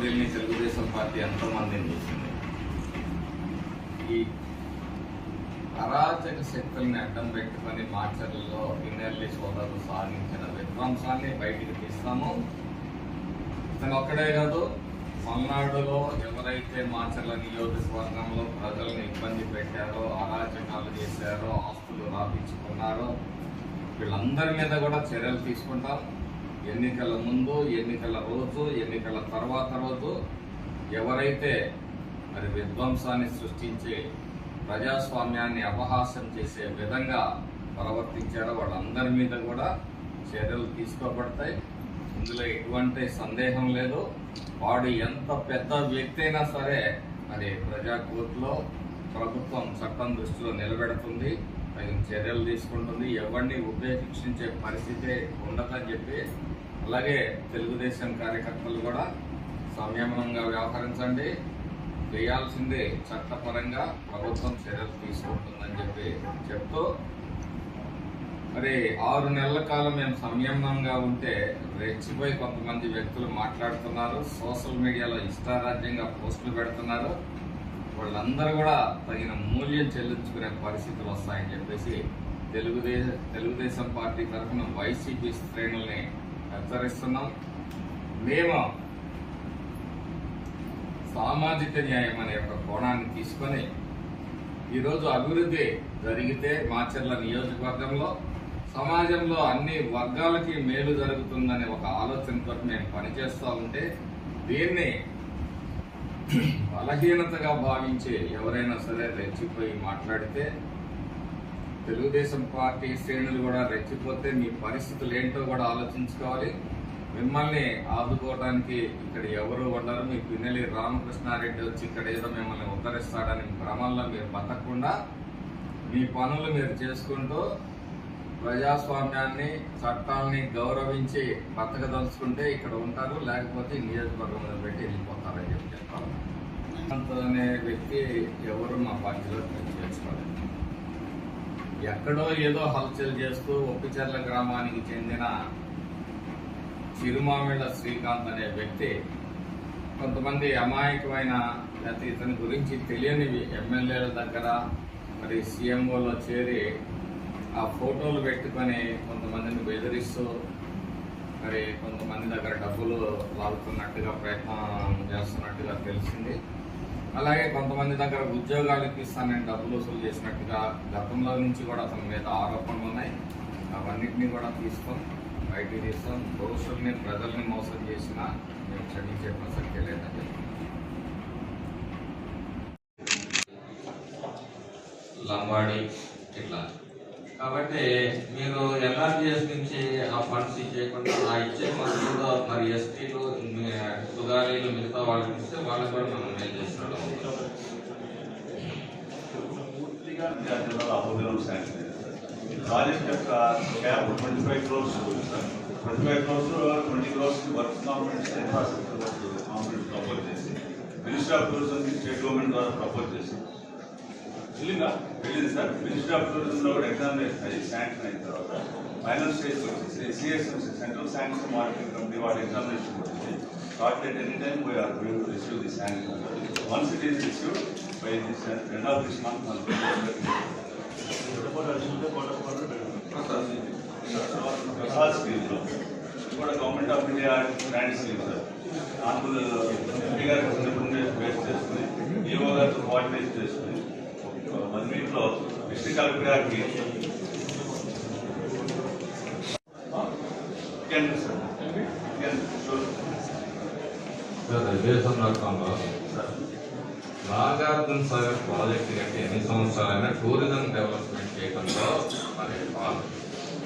రౌడీల్ని Telugu Desam party ఎంతో మందిని చూసింది? ఈ అరాచక శక్తుల్ని అడ్డం పెట్టుకొని మాచర్లలో ఇన్నెల్లి సోదరులు సాధించిన విధ్వంసాన్ని బయటికి తీస్తాము. ఇతను ఒక్కడే కాదు పల్నాడులో ఎవరైతే మాచర్ల నియోజకవర్గంలో ప్రజలను ఇబ్బంది పెట్టారో అరాచకాలు చేశారో ఆస్తులు రాపించుకున్నారో వీళ్ళందరి మీద కూడా చర్యలు తీసుకుంటాం. ఎన్నికల ముందు ఎన్నికల రోజు ఎన్నికల తర్వాత రోజు ఎవరైతే మరి విధ్వంసాన్ని సృష్టించి ప్రజాస్వామ్యాన్ని అపహాస్యం చేసే విధంగా ప్రవర్తించారో వాళ్ళందరి మీద కూడా చర్యలు తీసుకోబడతాయి. ఇందులో ఎటువంటి సందేహం లేదు. వాడు ఎంత పెద్ద వ్యక్తి అయినా సరే మరి ప్రజా కోర్టులో ప్రభుత్వం చట్టం దృష్టిలో నిలబెడుతుంది తగిన చర్యలు తీసుకుంటుంది. ఎవరిని ఉపేక్షించే పరిస్థితే ఉండదని చెప్పి అలాగే తెలుగుదేశం కార్యకర్తలు కూడా సంయమనంగా వ్యవహరించండి. చేయాల్సిందే చట్టపరంగా ప్రభుత్వం చర్యలు తీసుకుంటుందని చెప్పి చెప్తూ మరి ఆరు నెలల కాలం మేము సంయమనంగా ఉంటే రెచ్చిపోయి కొంతమంది వ్యక్తులు మాట్లాడుతున్నారు సోషల్ మీడియాలో ఇష్టారాజ్యంగా పోస్టులు పెడుతున్నారు. వాళ్ళందరూ కూడా తగిన మూల్యం చెల్లించుకునే పరిస్థితులు వస్తాయని చెప్పేసి తెలుగుదేశం తెలుగుదేశం పార్టీ తరఫున వైసీపీ శ్రేణుల్ని హెచ్చరిస్తున్నాం. మేము సామాజిక న్యాయం అనే ఒక కోణాన్ని తీసుకొని ఈరోజు అభివృద్ధి జరిగితే మాచర్ల నియోజకవర్గంలో సమాజంలో అన్ని వర్గాలకి మేలు జరుగుతుందనే ఒక ఆలోచనతో మేము పనిచేస్తూ ఉంటే దీన్ని బలహీనతగా భావించి ఎవరైనా సరే రెచ్చిపోయి మాట్లాడితే తెలుగుదేశం పార్టీ శ్రేణులు కూడా రెచ్చిపోతే మీ పరిస్థితులు ఏంటో కూడా ఆలోచించుకోవాలి. మిమ్మల్ని ఆదుకోవడానికి ఇక్కడ ఎవరు ఉండరు. మీ పిన్నెలి రామకృష్ణారెడ్డి వచ్చి ఇక్కడ ఏదో మిమ్మల్ని ఉద్ధరిస్తాడని భ్రమంలో మీరు బతకకుండా మీ పనులు మీరు చేసుకుంటూ ప్రజాస్వామ్యాన్ని చట్టాలని గౌరవించి బతకదలుచుకుంటే ఇక్కడ ఉంటారు. లేకపోతే నియోజకవర్గంలో పెట్టి వెళ్ళిపోతారని చెప్పి చెప్పాలి. అనే వ్యక్తి ఎవరు మా పార్టీలో చేసుకోలేదు ఎక్కడో ఏదో హల్చల్ చేస్తూ ఒప్పిచర్ల గ్రామానికి చెందిన చిరుమామిళ్ళ శ్రీకాంత్ అనే వ్యక్తి కొంతమంది అమాయకమైన లేకపోతే ఇతని గురించి తెలియనివి ఎమ్మెల్యేల దగ్గర మరి సీఎంఓలో చేరి ఆ ఫోటోలు పెట్టుకొని కొంతమందిని బెదిరిస్తూ మరి కొంతమంది దగ్గర డబ్బులు లాగుతున్నట్టుగా ప్రయత్నం చేస్తున్నట్టుగా తెలిసింది. అలాగే కొంతమంది దగ్గర ఉద్యోగాలు ఇప్పిస్తానని డబ్బులు వసూలు చేసినట్టుగా గతంలో నుంచి కూడా అతని మీద ఆరోపణలు ఉన్నాయి. అవన్నింటినీ కూడా తీసుకొని బయటికి తీస్తాం దోషుల్ని ప్రజల్ని మోసం చేసినా మేము క్షమించే ప్రసక్తి లేదని లంబాడి ఇట్లా కాబట్టి మీరు ఎన్ఆర్జిఎస్ నుంచి ఆ ఫండ్స్ ఇచ్చేయకుండా ఆ ఇచ్చే మందులో మరి ఎస్టీలు సుధారీలు మిగతా వాళ్ళకి ఇస్తే వాళ్ళకి కూడా మనం మేలు చేస్తున్నాం ప్రాజెక్ట్ యొక్క cap twenty five crores twenty five crores twenty crores work components infrastructure work components propose చేసి minister of tourism state government ద్వారా ప్రపోజ్ చేసి వెళ్ళిందా వెళ్ళింది సార్ మినిస్టర్ ఆఫ్ టూరిజం లో కూడా ఎగ్జామినేషన్ అయ్యి శాంక్షన్ అయిన తర్వాత ఫైనల్ స్టేజ్ వచ్చేసి CSMC central sanction marketing company వాటి ఎగ్జామినేషన్ వచ్చింది short at any time we are going to receive the sanction once it is received by this end of this month Prasad scheme లో కూడా government of India grant scheme sir Andhra MP గారి representation base చేసుకుని EO గారితో coordinate చేసుకుని one week లో district collector గారికి sir Nagarjuna Sagar project కట్టి ఎన్ని సంవత్సరాలైనా టూరిజం డెవలప్మెంట్ చేయడంలో మరి పాలు.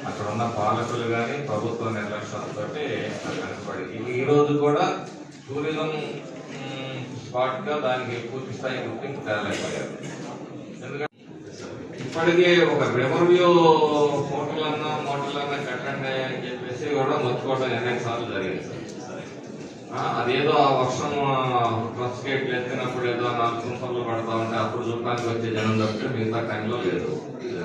అక్కడ ఉన్న పాలకులు కానీ ప్రభుత్వ నిర్లక్ష్యంతో వెనకబడి ఈరోజు ఈ రోజు కూడా టూరిజం స్పాట్గా దానికి పూర్తి స్థాయి గుర్తింపు తేలేకపోయారు. ఇప్పటికే ఒక రెవెన్యూ హోటల్ అన్నా మోటల్ అన్నా కట్టండి అని చెప్పేసి కూడా మర్చిపోవడం అనేక సార్లు జరిగింది. సార్ అదేదో ఆ వర్షం ట్రస్ గేట్లు ఎత్తినప్పుడు ఏదో నాలుగు సంవత్సరాలు పడతా ఉంటే అప్పుడు చూడడానికి వచ్చే జనం తప్పితే మిగతా టైంలో లేదు.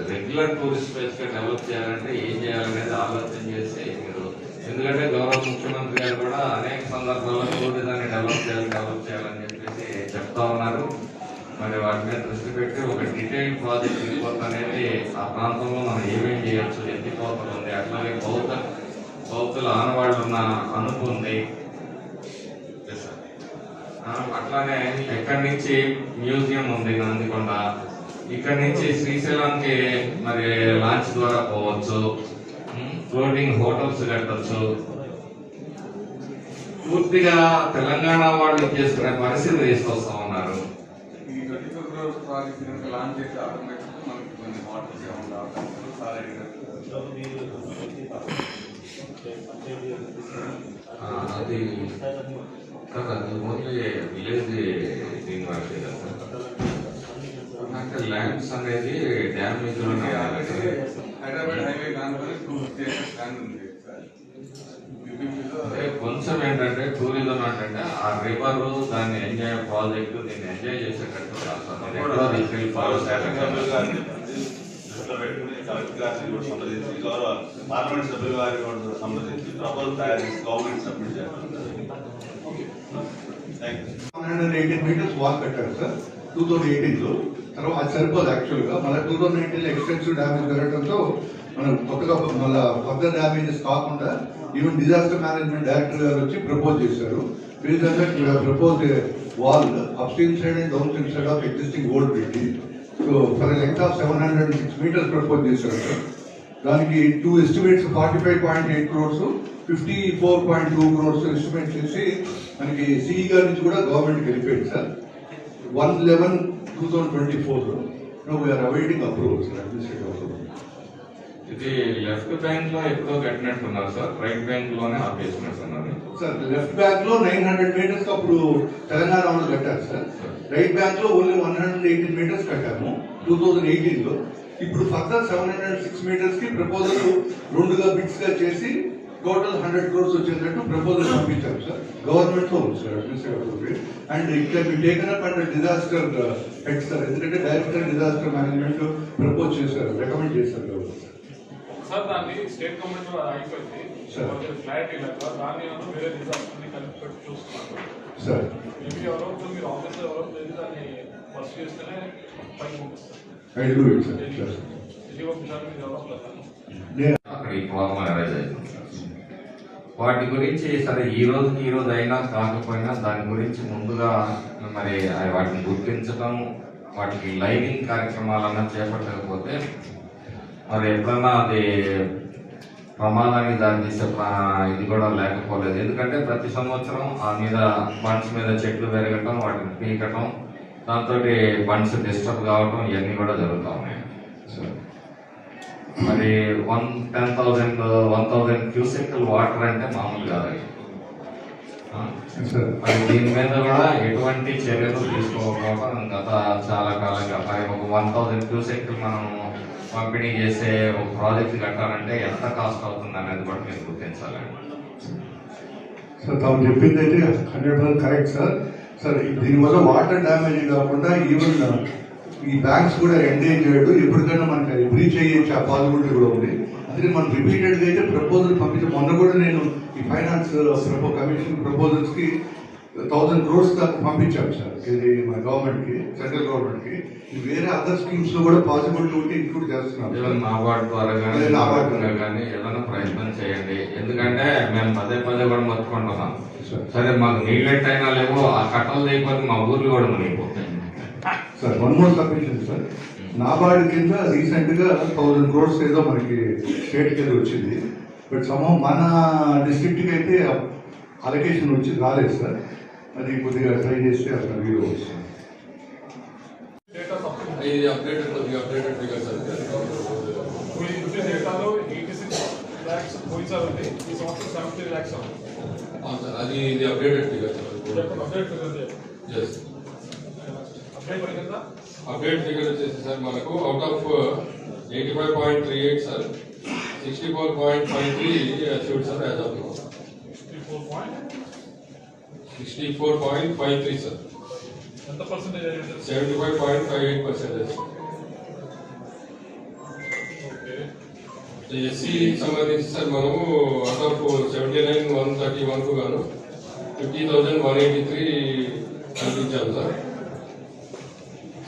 రెగ్యులర్ టూరిస్ట్ ప్లేస్గా డెవలప్ చేయాలంటే ఏం చేయాలనేది ఆలోచన చేసి మీరు ఎందుకంటే గౌరవ ముఖ్యమంత్రి గారు కూడా అనేక సందర్భాల్లో టూరిజాన్ని డెవలప్ చేయాలి డెవలప్ చేయాలని చెప్పి చెప్తా ఉన్నారు. మరి వాటి మీద దృష్టి పెట్టి ఒక డీటెయిల్ ప్రాజెక్ట్ రిపోర్ట్ అనేది ఆ ప్రాంతంలో మనం ఏమేం చేయొచ్చు ఎత్తిపోతలు ఉంది అట్లాగే బౌద్ధ బౌద్ధుల ఆనవాళ్ళు ఉన్న అనుపు ఉంది. అట్లానే ఎక్కడి నుంచి మ్యూజియం ఉంది నందికొండ? ఇక్కడ నుంచి శ్రీశైలంకి మరి లాంచ్ ద్వారా పోవచ్చు. ఫ్లోటింగ్ హోటల్స్ కట్టచ్చు. పూర్తిగా తెలంగాణ వాళ్ళు చేసుకునే పరిస్థితి తీసుకొస్తాం. ఫోర్ క్రోర్స్ ప్రాజెక్ట్ కనుక లాంచ్ చేస్తే ఆటోమేటిక్ మనకి కొన్ని వాటర్ ఏమన్నా అవకాశాలు చాలా అడిగారు ఆ, అది కాదు, అది ఓన్లీ విలేజ్ దీని వరకే కదా సార్. అంటే ల్యాండ్స్ అనేది డ్యామేజ్ మనకి ఆల్రెడీ హైదరాబాద్ హైవే కానుకొని టూ ఫిఫ్టీ ఏకర్స్ ల్యాండ్ ఉంది సార్ యూపీలో అంటే కొంచెం ఏంటంటే టూరిజం ఏంటంటే ఆ రివర్ దాన్ని ఎంజాయ్ ప్రాజెక్ట్ దీన్ని ఎంజాయ్ చేసేటట్టు కాదు. సార్. నేను ఎక్కడో తీసుకెళ్ళి గౌరవ శాసన ఫారెస్ట్ సభ్యులు గారిని దృష్టిలో పెట్టుకుని కలెక్టర్ గారిని కూడా సంప్రదించి గౌరవ పార్లమెంట్ సభ్యుల గారిని కూడా సంప్రదించి ప్రపోజల్ తయారు చేసి గవర్నమెంట్ సబ్మిట్ చేయాలి thank you hundred eighteen meters wall కట్టారు సార్ టూ థౌసండ్ ఎయిటీన్లో. తర్వాత అది సరిపోదు యాక్చువల్గా మళ్ళీ two thousand eighteen extensive damage పెరగడంతో మనం కొత్తగా మళ్ళీ ఫర్దర్ డ్యామేజెస్ కాకుండా ఈవెన్ డిజాస్టర్ మేనేజ్మెంట్ డైరెక్టర్ గారు వచ్చి ప్రపోజ్ చేశారు. Propose wall upstream side and downstream side of existing old building so for length of seven hundred six meters propose చేశారు sir దానికి two estimates forty five point eight crores fifty four point two crores estimate చేసి మనకి CE గారి నుంచి కూడా government వెళ్ళిపోయింది sir one eleven two thousand twenty four we are awaiting approval sir administrative approval ఇది left బ్యాంక్లో ఎక్కువ కట్టినట్టున్నారు సార్ రైట్ బ్యాంక్లోనే ఆపేసినట్టున్నారు సార్ లెఫ్ట్ బ్యాంక్లో నైన్ హండ్రెడ్ మీటర్స్ అప్పుడు తెలంగాణ వాళ్ళు కట్టారు సార్ రైట్ బ్యాంక్లో only one hundred eighteen meters కట్టాము టూ థౌసండ్ ఎయిటీన్లో. ఇప్పుడు ఫర్దర్ సెవెన్ హండ్రెడ్ సిక్స్ మీటర్స్కి ప్రపోజల్ రెండుగా బిట్స్గా చేసి టోటల్ హండ్రెడ్ క్రోర్స్ వచ్చేటట్టు ప్రపోజల్ పంపించాం సార్. గవర్నమెంట్లో ఉంది sir administrative and it can be taken up and disaster head sir ఎందుకంటే డైరెక్టర్ డిజాస్టర్ మేనేజ్మెంట్ ప్రపోజ్ చేశారు రికమెండ్ చేశారు గవర్నమెంట్ సార్. దాన్ని స్టేట్ గవర్నమెంట్లో అయిపోయింది. Sir. వాళ్ళకి క్లారిటీ లేక దాన్ని ఏమన్నా వేరే డిజాస్టర్ని కలిపి పెట్టి చూస్తున్నారు. సార్. మేబీ ఎవరో ఒకరు మీరు ఆఫీస్ ఎవరో ఒకరు దాన్ని ఫస్ట్ చేస్తేనే పైకి పంపిస్తారు. I do it sir. Sir ఇది పంపించాలి మీరు ఎవరో ఒకరు నేను అక్కడ ఈ ఫార్మల్ అరేంజ్ అవుతుంది వాటి గురించి సరే ఈ రోజు ఈ రోజు అయినా కాకపోయినా దాని గురించి ముందుగా మరి వాటిని గుర్తించడం వాటికి లైనింగ్ కార్యక్రమాలన్నా చేపట్టకపోతే మరి ఎప్పుడన్నా అది ప్రమాదానికి దారి తీసే ఇది కూడా లేకపోలేదు. ఎందుకంటే ప్రతి సంవత్సరం ఆ మీద బండ్స్ మీద చెట్లు పెరగటం వాటిని పీకటం దాంతో బండ్స్ డిస్టర్బ్ కావటం ఇవన్నీ కూడా జరుగుతూ ఉన్నాయి. సో మరి one ten thousand one thousand cusec water అంటే మామూలు కాదు. మరి దీని మీద కూడా ఎటువంటి చర్యలు తీసుకోకపోవడం గత చాలా కాలంగా మరి ఒక వన్ థౌసండ్ క్యూసెక్ మనం పంపిణీ చేసే ఒక ప్రాజెక్ట్ కట్టాలంటే ఎంత కాస్ట్ అవుతుంది అనేది కూడా మీరు గుర్తించాలండి. సార్ తాము చెప్పింది అయితే hundred percent correct sir sir దీనివల్ల వాటర్ డ్యామేజ్ కాకుండా ఈవెన్ ఈ బ్యాంక్స్ కూడా ఎంగేజ్ చేయడు. ఎప్పటికైనా మనకి బ్రీచ్ అయ్యే పాసిబిలిటీ కూడా ఉంది. అందుకే మనం రిపీటెడ్గా అయితే ప్రపోజల్ పంపించాం మొన్న కూడా నేను ఈ ఫైనాన్స్ కమిషన్ ప్రపోజల్స్కి థౌసండ్ క్రోర్స్ దాకా పంపించాను సార్. ఇది మన గవర్నమెంట్కి సెంట్రల్ గవర్నమెంట్కి ఇది వేరే అదర్ స్కీమ్స్లో కూడా పాసిబిలిటీ ఉంటే ఇంక్లూడ్ చేస్తున్నాం నాబార్డ్ ద్వారా కానీ అదే నాబార్డ్ కానీ ఏదైనా ప్రయత్నం చేయండి. ఎందుకంటే మేము పదే పదే కూడా మొత్తుకుంటున్నాం. సార్. మాకు నీళ్ళెట్టయినా లేవో ఆ కట్టలు లేకపోతే మా ఊర్లు కూడా మునిగిపోతాయి. Sir one more submission sir. NABARD కింద రీసెంట్గా థౌసండ్ క్రోర్స్ ఏదో మనకి స్టేట్ కింద వచ్చింది. బట్ సమం మన డిస్ట్రిక్ట్కి అయితే అలొకేషన్ వచ్చి రాలేదు సార్. అది కొద్దిగా ట్రై చేస్తే అసలు వీలు వస్తుంది. ఇది అప్డేటెడ్ కొద్దిగా అప్డేటెడ్ ఫిగర్స్ డేటాలో ఎయిటీ సిక్స్ ల్యాక్స్ పోయినసారి ఉంది ఈ సంవత్సరం సెవెంటీ ల్యాక్స్ ఉంది అవును సార్ అది ఇది updated figures update yes update కదా అప్డేట్ ఫిగర్ వచ్చేసి సార్ మనకు out of eighty five point three eight sir. Sixty four point five three achieved sir as of three four point sixty four point five three sir? ఎంత percentage అయ్యింది seventy five point five eight percentage okay SC సంబంధించి sir మనము out of seventy nine one thirty వన్కు గాను fifty thousand one eighty three కల్పించాం sir.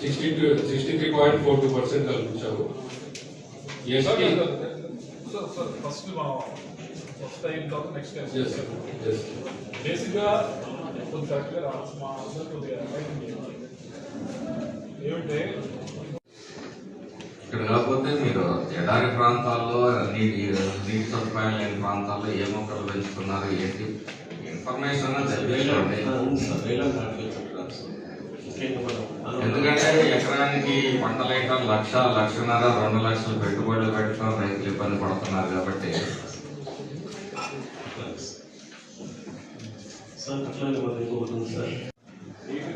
Sixty two sixty three point four two percent కల్పించాము ST first first అయిన తర్వాత next బేసిక్గా కొంచెం కరెక్ట్గా రావాలి మా అందరూ కొద్దిగా రైటింగ్ చేయాలి. ఏమంటే ఇక్కడ కాకపోతే మీరు ఎడారి ప్రాంతాల్లో నీటి నీటి సదుపాయం లేని ప్రాంతాల్లో ఏ మొక్కలు పెంచుతున్నారు ఏంటి? ఇన్ఫర్మేషన్ తెలియజేయండి ఎందుకంటే ఎకరానికి పంటల ఎకరం లక్ష లక్షన్నర రెండు లక్షలు పెట్టుబడులు పెట్టడం రైతులు ఇబ్బంది పడుతున్నారు కాబట్టి. సార్ అట్లాగే మరి